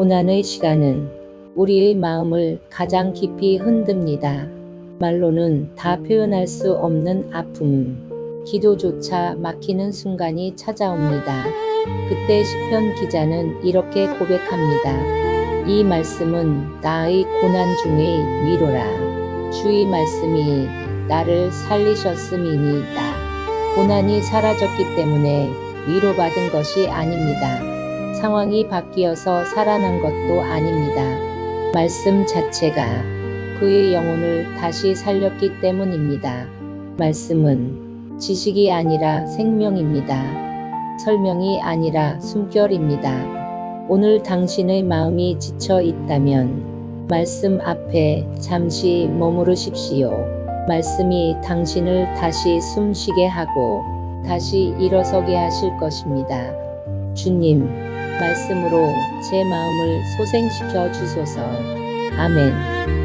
고난의 시간은 우리의 마음을 가장 깊이 흔듭니다. 말로는 다 표현할 수 없는 아픔, 기도조차 막히는 순간이 찾아옵니다. 그때 시편 기자는 이렇게 고백합니다. 이 말씀은 나의 고난 중의 위로라. 주의 말씀이 나를 살리셨음이니이다. 고난이 사라졌기 때문에 위로받은 것이 아닙니다. 상황이 바뀌어서 살아난 것도 아닙니다. 말씀 자체가 그의 영혼을 다시 살렸기 때문입니다. 말씀은 지식이 아니라 생명입니다. 설명이 아니라 숨결입니다. 오늘 당신의 마음이 지쳐 있다면 말씀 앞에 잠시 머무르십시오. 말씀이 당신을 다시 숨쉬게 하고 다시 일어서게 하실 것입니다. 주님, 말씀으로 제 마음을 소생시켜 주소서. 아멘.